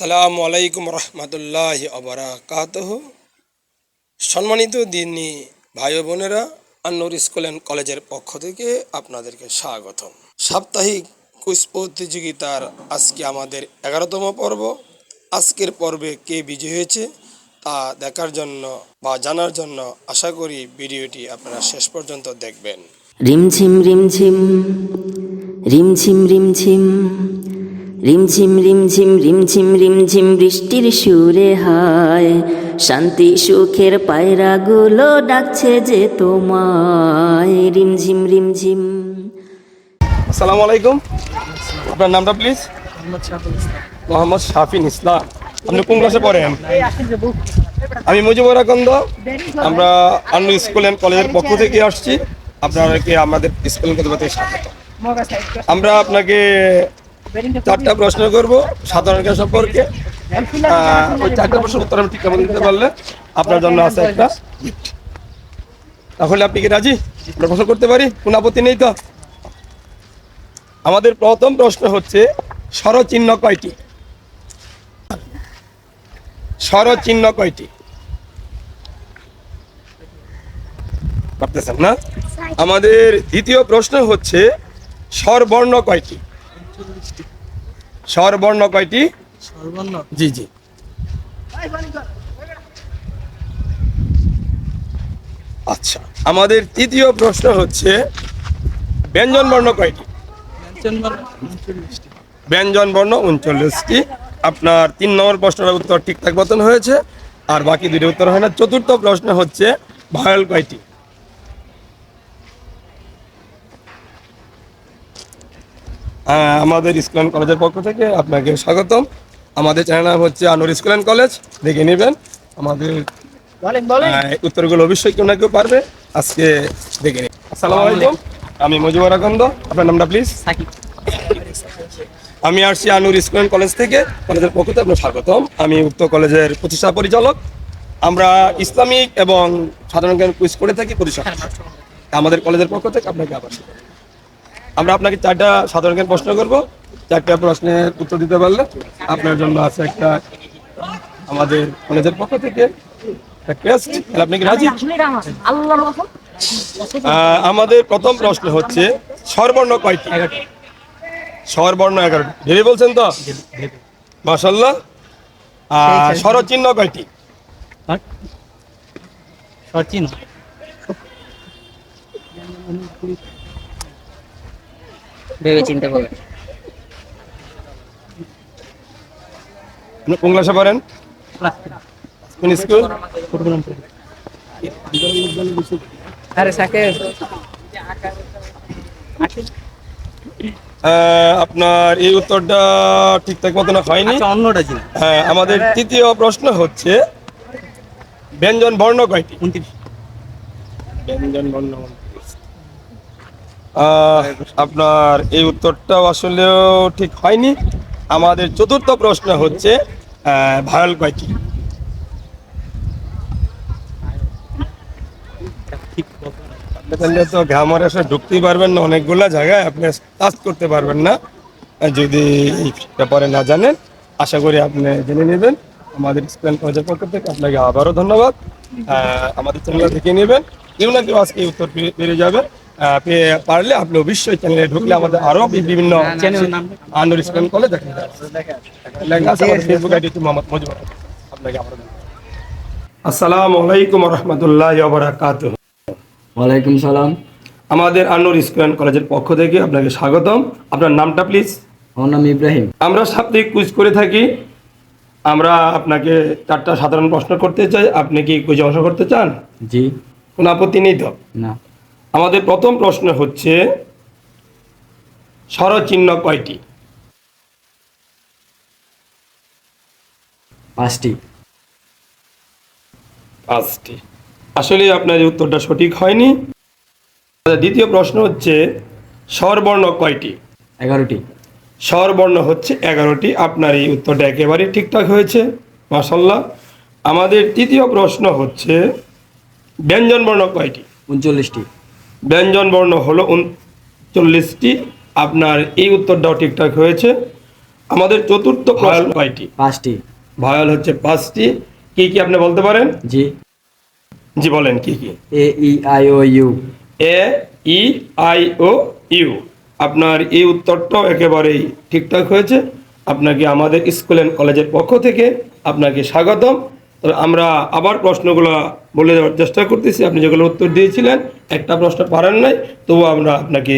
আসসালামু আলাইকুম রহমতুল্লাহ আবরাকাত সম্মানিত দিনী ভাই বোনেরা, আন্নুর স্কুল অ্যান্ড কলেজের পক্ষ থেকে আপনাদেরকে স্বাগতম। সাপ্তাহিক কুইজ প্রতিযোগিতার আজকে আমাদের এগারোতম পর্ব। আজকের পর্বে কে বিজয়ী হয়েছে তা দেখার জন্য বা জানার জন্য আশা করি ভিডিওটি আপনারা শেষ পর্যন্ত দেখবেন। রিমঝিম রিমঝিম রিমঝিম রিমঝিম। রিমঝিম রিমঝিম রিমঝিম রিমঝিম বৃষ্টির সুরে হায়। শান্তি সুখের পায়রাগুলো ডাকছে যে তোমায়। রিমঝিম রিমঝিম আসসালামু আলাইকুম। আপনার নামটা প্লিজ মোহাম্মদ শাফিন ইসলাম। আপনি কোন ক্লাসে পড়েন? আমি মুজিবুর আকন্দ। আমরা আন্নু স্কুল অ্যান্ড কলেজের পক্ষ থেকে আসছি। আপনাদেরকে আমাদের স্কুল কতবাতে স্বাগত। আমরা আপনাকে চারটা প্রশ্ন করব সাধারণ জ্ঞান সম্পর্কে। আহ, ওই চারটা প্রশ্নের উত্তর আমি ঠিক কেমন দিতে পারলে? আপনার জন্য আছে একটা। তাহলে আপনি কি রাজি? আমরা প্রশ্ন করতে পারি? কোনো আপত্তি নেই তো? আমাদের প্রথম প্রশ্ন হচ্ছে স্বরচিহ্ন কয়টি? স্বরচিহ্ন কয়টি? পারতেছেন না? আমাদের দ্বিতীয় প্রশ্ন হচ্ছে স্বরবর্ণ কয়টি? স্বরবর্ণ কয়টি? সর্বর্ণ জি জি। আচ্ছা আমাদের তৃতীয় প্রশ্ন হচ্ছে ব্যঞ্জন বর্ণ কয়টি? ব্যঞ্জন বর্ণ উনচল্লিশটি। ব্যঞ্জন বর্ণ উনচল্লিশটি আপনার তিন নম্বর প্রশ্নের উত্তর ঠিকঠাক মতন হয়েছে আর বাকি দুটি উত্তর হয় না। চতুর্থ প্রশ্ন হচ্ছে ভায়াল কয়টি? আমাদের স্কুল অ্যান্ড কলেজের পক্ষ থেকে আপনাকে স্বাগতম। আমাদের চ্যানেল নাম হচ্ছে আনোর স্কুল অ্যান্ড কলেজ দেখে নেবেন। আমাদের উত্তরগুলো অবশ্যই কেউ না কেউ পারবে। আজকে দেখে নিন। আসসালামু আলাইকুম। আমি মজিবুর আকন্দ আপনার নামটা প্লিজ আমি আসছি আনুর স্কুল অ্যান্ড কলেজ থেকে। কলেজের পক্ষ থেকে আপনার স্বাগতম। আমি উক্ত কলেজের প্রতিষ্ঠা পরিচালক। আমরা ইসলামিক এবং সাধারণ জ্ঞান কুইজ করে থাকি পরিষদ আমাদের কলেজের পক্ষ থেকে আপনাকে আবার। আমরা আপনাকে চারটা সাধারণ জ্ঞান প্রশ্ন করব। চারটা প্রশ্নের উত্তর দিতে পারলে আপনার জন্য আছে একটা আমাদের কলেজের পক্ষ থেকে আপনি কি রাজি? আমাদের প্রথম প্রশ্ন হচ্ছে স্বরবর্ণ কয়টি? স্বরবর্ণ এগারোটি। ভেবে বলছেন তো? মাসাল্লাহ আর স্বরচিহ্ন কয়টি? সচিন ভেবে চিনতে বলে। আপনি কোন ক্লাসে পড়েন? কোন স্কুল? আরে সাকে আপনার এই উত্তরটা ঠিকঠাক মতন হয়নি। আচ্ছা অন্যটা ছিল হ্যাঁ আমাদের তৃতীয় প্রশ্ন হচ্ছে ব্যঞ্জন বর্ণ কয়টি? ব্যঞ্জন বর্ণ আপনার এই উত্তরটাও আসলেও ঠিক হয়নি। আমাদের চতুর্থ প্রশ্ন হচ্ছে ভায়াল কয়টি তো গ্রামার এসে ঢুকতেই পারবেন না, অনেকগুলা জায়গায় আপনি কাজ করতে পারবেন না। যদি এই ব্যাপারে না জানেন, আশা করি আপনি জেনে নেবেন। আমাদের স্কুল কলেজের পক্ষ থেকে আপনাকে আবারও ধন্যবাদ। আমাদের চ্যানেলে দেখে নেবেন। কেউ না কেউ আজকে উত্তর পেরে যাবে আহ, পেয়ে পারলে আপনি অবশ্যই চ্যানেলে ঢুকলে আমাদের আরও বিভিন্ন চ্যানেলের নাম আন্দোল স্কুল কলেজ দেখা যাবে। লেখা আছে আমাদের ফেসবুক আইডি মোহাম্মদ মজিবুর আপনাকে আসসালামু আলাইকুম রহমতুল্লাহ বারাকাতুহ ওয়ালাইকুম সালাম। আমাদের আন্নুর স্কুল অ্যান্ড কলেজের পক্ষ থেকে আপনাকে স্বাগতম। আপনার নামটা প্লিজ আমার নাম ইব্রাহিম। আমরা সাপ্তাহিক কুইজ করে থাকি। আমরা আপনাকে চারটা সাধারণ প্রশ্ন করতে চাই। আপনি কি কুইজে অংশ করতে চান? জি। কোনো আপত্তি নেই তো? না। আমাদের প্রথম প্রশ্ন হচ্ছে স্বরচিহ্ন কয়টি? পাঁচটি। পাঁচটি। আসলে আপনার উত্তরটা সঠিক হয়নি। দ্বিতীয় প্রশ্ন হচ্ছে স্বরবর্ণ কয়টি? এগারোটি। স্বরবর্ণ হচ্ছে এগারোটি। আপনার এই উত্তরটা একেবারেই ঠিকঠাক হয়েছে। মাসাল্লাহ আমাদের তৃতীয় প্রশ্ন হচ্ছে ব্যঞ্জন বর্ণ কয়টি? উনচল্লিশটি। ব্যঞ্জন বর্ণ হলো উনচল্লিশটি। আপনার এই উত্তরটাও ঠিকঠাক হয়েছে। আমাদের চতুর্থ ভয়াল কয়টি? পাঁচটি। ভয়াল হচ্ছে পাঁচটি। কি কি আপনি বলতে পারেন? জি। জি বলেন কি কি? A E I O U. A E I O U. আপনার এই উত্তরটাও একেবারেই ঠিকঠাক হয়েছে। আপনাকে আমাদের স্কুল অ্যান্ড কলেজের পক্ষ থেকে আপনাকে স্বাগতম। তো আমরা আবার প্রশ্নগুলো বলে দেওয়ার চেষ্টা করতেছি। আপনি যেগুলো উত্তর দিয়েছিলেন একটা প্রশ্ন পারেন নাই, তবুও আমরা আপনাকে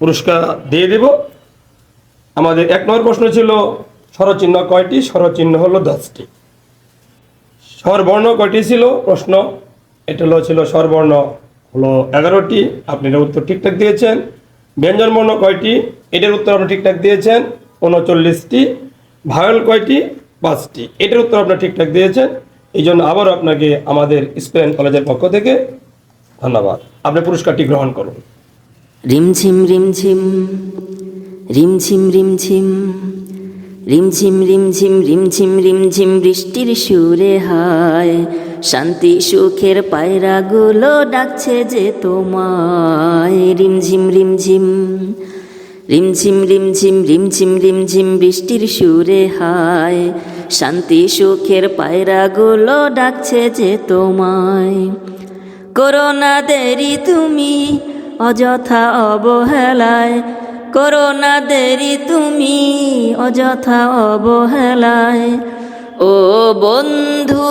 পুরস্কার দিয়ে দেব। আমাদের এক নম্বর প্রশ্ন ছিল, স্বরচিহ্ন কয়টি? স্বরচিহ্ন হলো দশটি। স্বরবর্ণ কয়টি ছিল? প্রশ্ন, এটা হলো ছিল স্বরবর্ণ হলো এগারোটি। আপনি এটার উত্তর ঠিকঠাক দিয়েছেন। ব্যঞ্জন বর্ণ কয়টি? এটার উত্তর আপনি ঠিকঠাক দিয়েছেন, উনচল্লিশটি। ভায়োল কয়টি? পাঁচটি। এটার উত্তর আপনি ঠিকঠাক দিয়েছেন। এই জন্য আবারও আপনাকে আমাদের স্পেন কলেজের পক্ষ থেকে ধন্যবাদ আপনি পুরস্কারটি গ্রহণ করুন রিমঝিম রিমঝিম রিমঝিম রিমঝিম রিমঝিম রিমঝিম রিমঝিম রিমঝিম বৃষ্টির সুরে হায় শান্তি সুখের পায়রা পায়রাগুলো ডাকছে যে তোমায় রিমঝিম রিমঝিম রিমঝিম রিমঝিম রিমঝিম রিমঝিম বৃষ্টির সুরে হায় শান্তি সুখের পায়রা পায়রাগুলো ডাকছে যে তোমায় করোনা দেরি তুমি, অযথা অবহেলায়। করোনা দেরি তুমি, অযথা অবহেলায়। ও বন্ধু,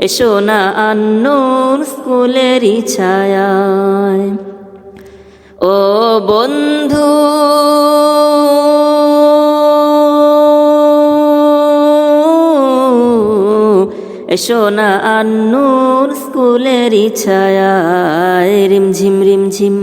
এসো না আন্নুর স্কুলেরই ছায়ায়। ও বন্ধু সোনা আন্নুর স্কুলের ছায়া রিম ঝিম রিম ঝিম